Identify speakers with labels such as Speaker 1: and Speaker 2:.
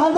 Speaker 1: হাত